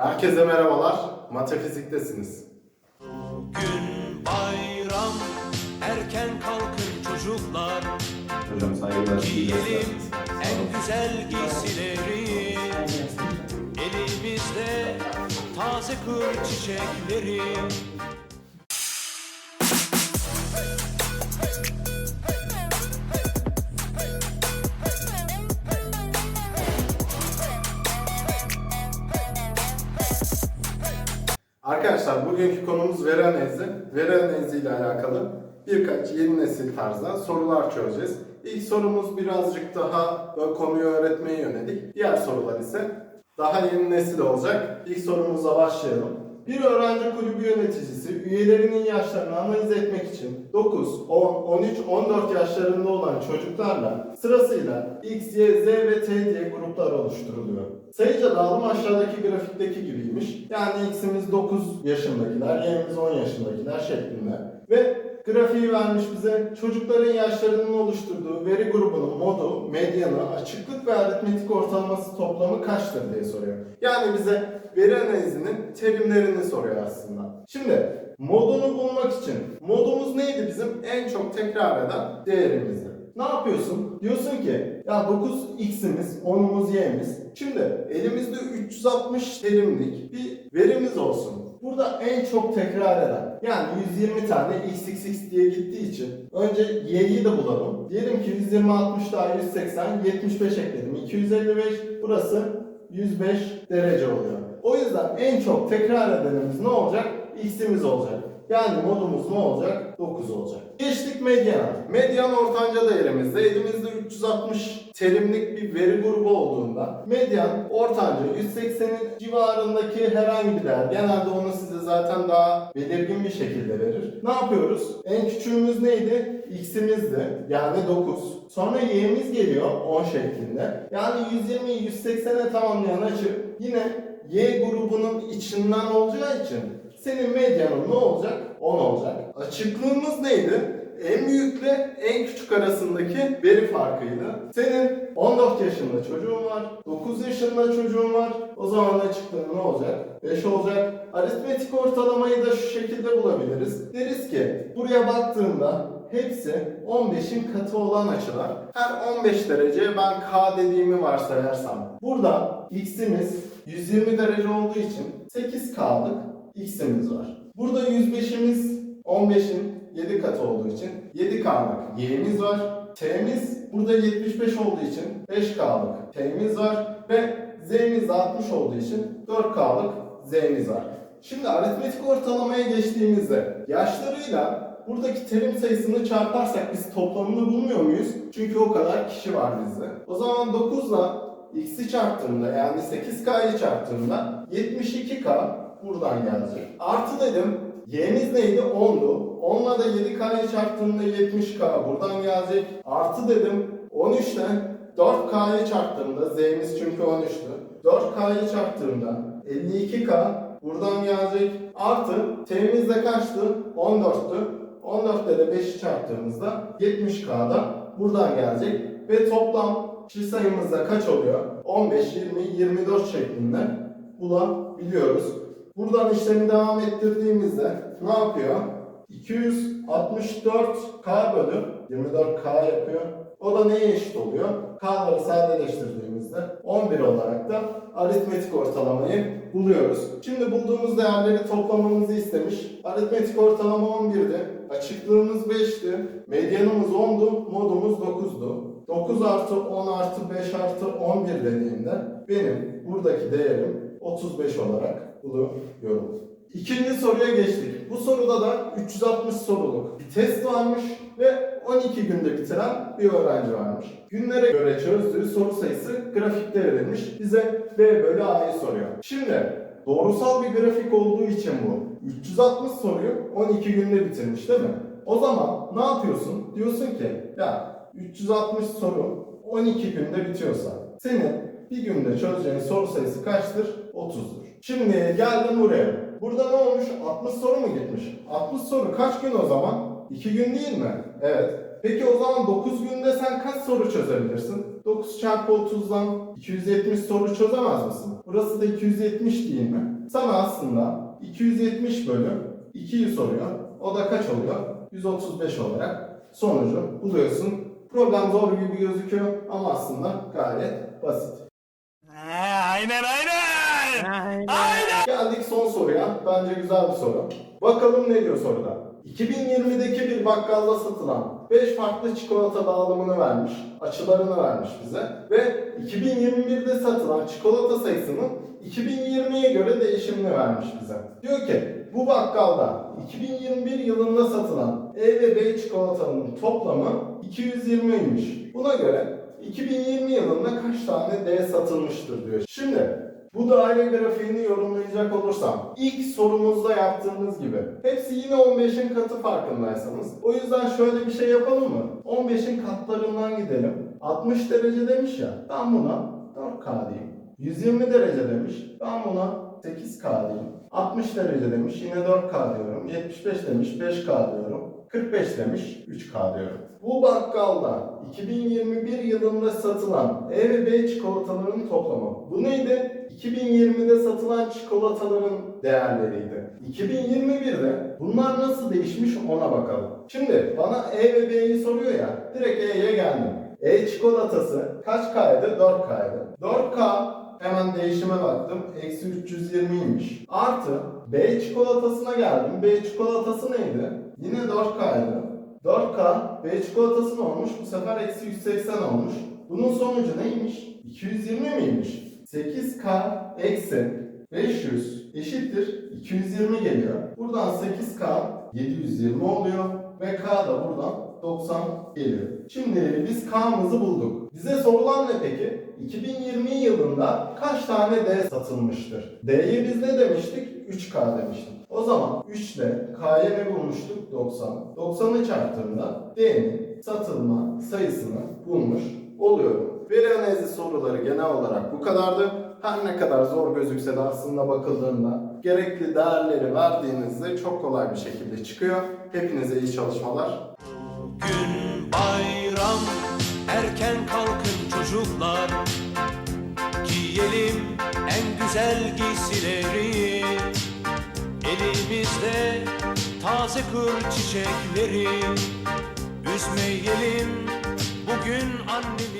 Herkese merhabalar. Matafiziktesiniz. Gün bayram erken kalkın çocuklar Hocam saygılar. Giyelim en güzel giysileri Elimizde taze kır çiçekleri Arkadaşlar bugünkü konumuz. Veri analizi ile alakalı birkaç yeni nesil tarzda sorular çözeceğiz. İlk sorumuz birazcık daha konuyu öğretmeye yönelik. Diğer sorular ise daha yeni nesil olacak. İlk sorumuza başlayalım. Bir öğrenci kulübü yöneticisi üyelerinin yaşlarını analiz etmek için 9, 10, 13, 14 yaşlarında olan çocuklarla sırasıyla X, Y, Z ve T diye gruplar oluşturuluyor. Sayıca dağılım aşağıdaki grafikteki gibiymiş. Yani X'imiz 9 yaşındakiler, Y'miz 10 yaşındakiler şeklinde. Ve grafiği vermiş bize çocukların yaşlarının oluşturduğu veri grubunun modu, medyanı, açıklık ve aritmetik ortalaması toplamı kaçtır diye soruyor. Yani bize veri analizinin terimlerini soruyor aslında. Şimdi modunu bulmak için modumuz neydi bizim? En çok tekrar eden değerimizdi. Ne yapıyorsun? Diyorsun ki ya 9 x'imiz, 10'umuz y'miz. Şimdi elimizde 360 terimlik bir verimiz olsun. Burada en çok tekrar eden yani 120 tane xxx diye gittiği için önce y'yi de bulalım. Diyelim ki 120 60 daha 180 75 ekledim. 255 burası 105 derece oluyor. O yüzden en çok tekrar edenimiz ne olacak? X'imiz olacak. Yani modumuz ne olacak? 9 olacak. Geçtik medyana. Medyan ortanca değerimizde elimizde 360 terimlik bir veri grubu olduğunda medyan ortanca 180'in civarındaki herhangi bir değer. Genelde onu size zaten daha belirgin bir şekilde verir. Ne yapıyoruz? En küçüğümüz neydi? X'imizdi. Yani 9. Sonra y'miz geliyor 10 şeklinde. Yani 120'yi 180'e tamamlayan açı yine y grubunun içinden olacağı için senin medyanın ne olacak? 10 olacak. Açıklığımız neydi? En büyükle en küçük arasındaki veri farkıydı. Senin 14 yaşında çocuğun var, 9 yaşında çocuğun var. O zaman açıklığın ne olacak? 5 olacak. Aritmetik ortalamayı da şu şekilde bulabiliriz. Deriz ki buraya baktığında hepsi 15'in katı olan açılar. Her 15 dereceye ben K dediğimi varsayarsam. Burada x'imiz 120 derece olduğu için 8K'lık x'imiz var. Burada 105'imiz 15'in 7 katı olduğu için 7K'lık y'miz var. T'miz burada 75 olduğu için 5K'lık T'miz var ve Z'miz de 60 olduğu için 4K'lık Z'miz var. Şimdi aritmetik ortalamaya geçtiğimizde yaşlarıyla buradaki terim sayısını çarparsak biz toplamını bulmuyor muyuz? Çünkü o kadar kişi var bizde. O zaman 9 ile x'i çarptığımda yani 8k'yı çarptığımda 72k buradan gelecek. Artı dedim y'miz neydi? 10'du. 10'la da 7k'yı çarptığımda 70k buradan gelecek. Artı dedim 13'ten 4k'yı çarptığımda z'miz çünkü 13'tü. 4k'yı çarptığımda 52k buradan gelecek. Artı t'miz de kaçtı? 14'tü. 14'te de 5'i çarptığımızda 70k'da buradan gelecek. Ve toplam kişi sayımız da kaç oluyor? 15, 20, 24 şeklinde bulabiliyoruz. Buradan işlemi devam ettirdiğimizde ne yapıyor? 264k bölü 24k yapıyor. O da neye eşit oluyor? K'ları sadeleştirdiğimizde 11 olarak da aritmetik ortalamayı buluyoruz. Şimdi bulduğumuz değerleri toplamamızı istemiş. Aritmetik ortalama 11'di. Açıklığımız 5'ti. Medyanımız 10'du. Modumuz 9'du. 9 artı 10 artı 5 artı 11 dediğimde benim buradaki değerim 35 olarak buluyorum. İkinci soruya geçtik. Bu soruda da 360 soruluk bir test varmış ve 12 günde bitiren bir öğrenci varmış. Günlere göre çözdüğü soru sayısı grafikte verilmiş. Bize B bölü A'yı soruyor. Şimdi doğrusal bir grafik olduğu için bu 360 soruyu 12 günde bitirmiş değil mi? O zaman ne yapıyorsun? Diyorsun ki ya 360 soru 12 günde bitiyorsa senin bir günde çözeceğin soru sayısı kaçtır? 30'dur. Şimdi geldim buraya. Burada ne olmuş? 60 soru mu gitmiş? 60 soru kaç gün o zaman? 2 gün değil mi? Evet. Peki o zaman 9 günde sen kaç soru çözebilirsin? 9 çarpı 30'dan 270 soru çözemez misin? Burası da 270 değil mi? Sana aslında 270 bölü 2'yi soruyor. O da kaç oluyor? 135 olarak sonucu buluyorsun. Problem zor gibi gözüküyor ama aslında gayet basit. Aynen aynen. Geldik son soruya. Bence güzel bir soru. Bakalım ne diyor soruda? 2020'deki bir bakkalda satılan 5 farklı çikolata dağılımını vermiş, açılarını vermiş bize ve 2021'de satılan çikolata sayısının 2020'ye göre değişimini vermiş bize. Diyor ki bu bakkalda 2021 yılında satılan E ve B çikolatanın toplamı 220'ymiş. Buna göre 2020 yılında kaç tane D satılmıştır diyor. Şimdi bu daire grafiğini yorumlayacak olursam ilk sorumuzda yaptığımız gibi hepsi yine 15'in katı farkındaysanız. O yüzden şöyle bir şey yapalım mı? 15'in katlarından gidelim. 60 derece demiş ya. Ben buna 4K diyeyim. 120 derece demiş. Ben buna 8K diyeyim. 60 derece demiş. Yine 4K diyorum. 75 demiş. 5K diyorum. 45 demiş. 3K diyorum. Bu bakkalda 2021 yılında satılan E ve B çikolataların toplamı. Bu neydi? 2020'de satılan çikolataların değerleriydi. 2021'de bunlar nasıl değişmiş ona bakalım. Şimdi bana E ve B'yi soruyor ya. Direkt E'ye geldim. E çikolatası kaç K'ydı? 4K'ydı. 4K hemen değişime baktım. Eksi 320'ymiş. Artı B çikolatasına geldim. B çikolatası neydi? Yine 4K'ydı. 4K B çikolatası ne olmuş? Bu sefer eksi 180 olmuş. Bunun sonucu neymiş? 220 miymiş? 8K eksi 500 eşittir 220 geliyor. Buradan 8K 720 oluyor ve K da buradan 90 geliyor. Şimdi biz K'mızı bulduk. Bize sorulan ne peki? 2020 yılında kaç tane D satılmıştır? D'ye biz ne demiştik? 3K demiştik. O zaman 3 ile K'ya ne bulmuştuk? 90. 90'ı çarptığımda D'nin satılma sayısını bulmuş oluyorum. Veri analizi soruları genel olarak bu kadardı. Her ne kadar zor gözükse de aslında bakıldığında gerekli değerleri verdiğinizde çok kolay bir şekilde çıkıyor. Hepinize iyi çalışmalar. Gün bayram erken kalkın çocuklar Giyelim en güzel giysileri Elimizde taze kır çiçekleri Üzmeyelim bugün annemiz